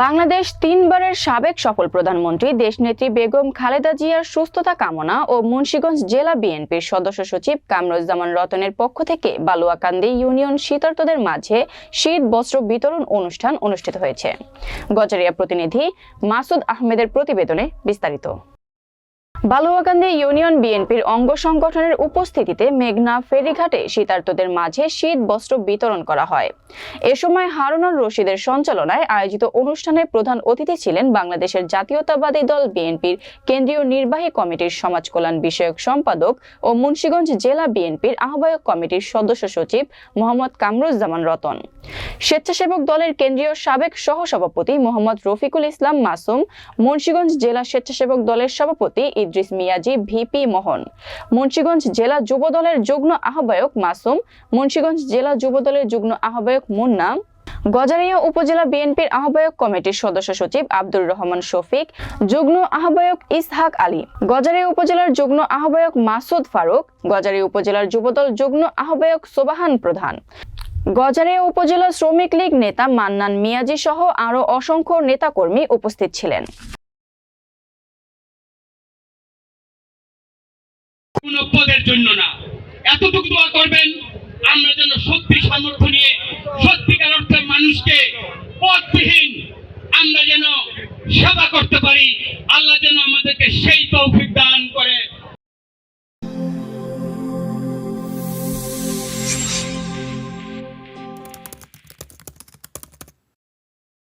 বাংলাদেশ তিনবারের সাবেক সফল প্রধানমন্ত্রী দেশনেত্রী বেগম খালেদা জিয়ার সুস্থতা কামনা ও মুন্সীগঞ্জ জেলা বিএনপির সদস্য সচিব কামরুজ্জামান রতনের পক্ষ থেকে বালুয়াকান্দি ইউনিয়ন শীতার্তদের মাঝে শীত, বস্ত্র বিতরণ অনুষ্ঠান অনুষ্ঠিত হয়েছে। গজারিয়া প্রতিনিধি মাসুদ আহমেদের প্রতিবেদনে বিস্তারিত। বালুয়াকান্দি ইউনিয়ন বিএনপির অঙ্গ সংগঠনের উপস্থিতিতে মেঘনা ফেরিঘাটে শীতার্তদের মাঝে শীত বস্ত্র বিতরণ করা হয়। এ সময় হারুনুর রশিদের সঞ্চালনায় আয়োজিত অনুষ্ঠানে প্রধান অতিথি ছিলেন বাংলাদেশের জাতীয়তাবাদী দল বিএনপির কেন্দ্রীয় নির্বাহী কমিটির সমাজ কল্যাণ বিষয়ক সম্পাদক ও মুন্সিগঞ্জ জেলা বিএনপির আহ্বায়ক কমিটির সদস্য সচিব মোহাম্মদ কামরুজ্জামান রতন। স্বেচ্ছাসেবক দলের কেন্দ্রীয় সাবেক সহসভাপতি মোহাম্মদ রফিকুল ইসলাম মাসুম, মুন্সিগঞ্জ জেলা স্বেচ্ছাসেবক দলের সভাপতি ইদ্রিস মিয়াজি ভিপি মোহন। মুন্সিগঞ্জ জেলা যুব দলের যুগ্ম আহ্বায়ক মাসুম, মুন্সিগঞ্জ জেলা যুব দলের যুগ্ম আহ্বায়ক মুন্না, গজারিয়া উপজেলা বিএনপির আহ্বায়ক কমিটির সদস্য সচিব আব্দুর রহমান শফিক, যুগ্ম আহ্বায়ক ইসহাক আলী, গজারিয়া উপজেলার যুগ্ম আহ্বায়ক মাসুদ ফারুক, গজারিয়া উপজেলার যুবদল যুগ্ম আহ্বায়ক সোবাহান প্রধান। গজারিয়া উপজেলা শ্রমিক লীগ নেতা মান্নান মিয়াজি সহ আরও অসংখ্য নেতাকর্মী উপস্থিত ছিলেন। কোন পদের জন্য না। এতটুকু দোয়া করবেন, আমরা যেন সত্যি সামর্থ্য নিয়ে, সত্যিকার অর্থে মানুষকে পদবিহীন আমরা যেন সেবা করতে পারি।